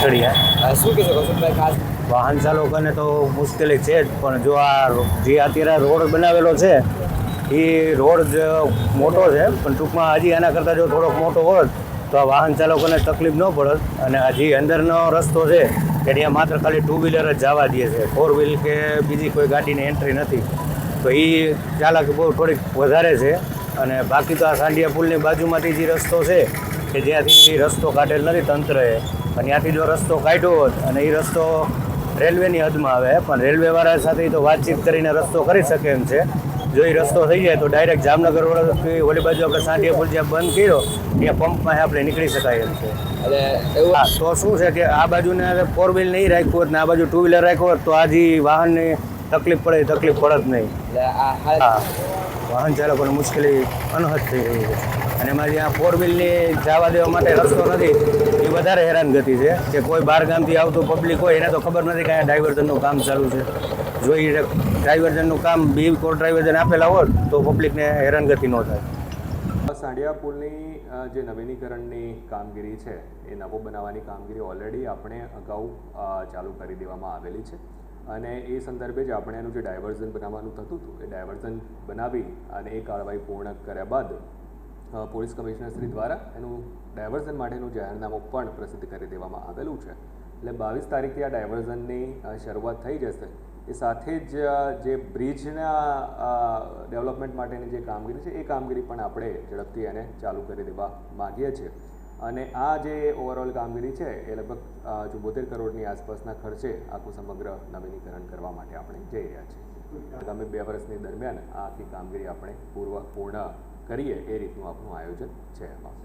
કોથળિયા શું કહેશો કૌશિકભાઈ ખાસ? વાહન ચાલકોને તો મુશ્કેલી છે જ પણ જો આ જે અત્યારે રોડ બનાવેલો છે એ રોડ જ મોટો છે પણ ટૂંકમાં હજી એના કરતાં જો થોડોક મોટો હોત તો આ વાહન ચાલકોને તકલીફ ન પડત. અને હજી અંદરનો રસ્તો છે કે ત્યાં માત્ર ખાલી ટુ વ્હીલર જ જવા દે છે. ફોર વ્હીલ કે બીજી કોઈ ગાડીની એન્ટ્રી નથી. તો એ ચાલક બહુ થોડીક વધારે છે. અને બાકી તો આ સાંડિયા પુલની બાજુમાંથી જે રસ્તો છે કે જ્યાંથી રસ્તો કાઢેલ નથી તંત્રએ અને ત્યાંથી જો રસ્તો કાઢ્યો હોત અને એ રસ્તો રેલવેની હદમાં આવે પણ રેલવેવાળા સાથે તો વાતચીત કરીને રસ્તો કરી શકે એમ છે. જો એ રસ્તો થઈ જાય તો ડાયરેક્ટ જામનગર ઓલી બાજુ આપણે સાંડિયા પુલ જ્યાં બંધ કર્યો ત્યાં પંપમાં આપણે નીકળી શકાય એમ છે. એટલે એવું તો શું છે કે આ બાજુને ફોર વ્હીલ નહીં રાખ્યું હોત ને આ બાજુ ટુ વ્હીલર રાખ્યું હોત તો આજે વાહનની તકલીફ પડે તકલીફ તકલીફ પડત નહીં. હા. વાહન ચાલકોને મુશ્કેલી અનહદ થઈ રહી છે. અને અમારે ત્યાં ફોર વ્હીલની જવા દેવા માટે રસ્તો નથી એ વધારે હેરાનગતિ છે. કે કોઈ બહાર ગામથી આવતું પબ્લિક હોય એને તો ખબર નથી કે અહીંયા ડાયવર્ઝનનું કામ ચાલુ છે. જો એ ડાયવર્ઝનનું કામ બી કોર ડાયવર્ઝન આપેલા હોત તો પબ્લિકને હેરાનગતિ ન થાય. સાંડિયા પુલની જે નવીનીકરણની કામગીરી છે એ નવો બનાવવાની કામગીરી ઓલરેડી આપણે અગાઉ ચાલુ કરી દેવામાં આવેલી છે. અને એ સંદર્ભે જ આપણે એનું જે ડાયવર્ઝન બનાવવાનું થતું હતું, એ ડાયવર્ઝન બનાવી અને એ કાર્યવાહી પૂર્ણ કર્યા બાદ પોલીસ કમિશનર શ્રી દ્વારા એનું ડાયવર્ઝન માટેનું જાહેરનામું પણ પ્રસિદ્ધ કરી દેવામાં આવેલું છે. એટલે બાવીસ તારીખથી આ ડાયવર્ઝનની શરૂઆત થઈ જશે. એ સાથે જ જે બ્રિજના ડેવલપમેન્ટ માટેની જે કામગીરી છે, એ કામગીરી પણ આપણે ઝડપથી એને ચાલુ કરી દેવા માગીએ છીએ. અને આ જે ઓવરઓલ કામગીરી છે, એ લગભગ ચુંબોતેર કરોડની આસપાસના ખર્ચે આખું સમગ્ર નવીનીકરણ કરવા માટે આપણે જઈ રહ્યા છીએ. આગામી બે વર્ષની દરમિયાન આ આખી કામગીરી આપણે પૂર્વ, પૂર્ણ કરીએ એ રીતનું આપણું આયોજન છે એમાં.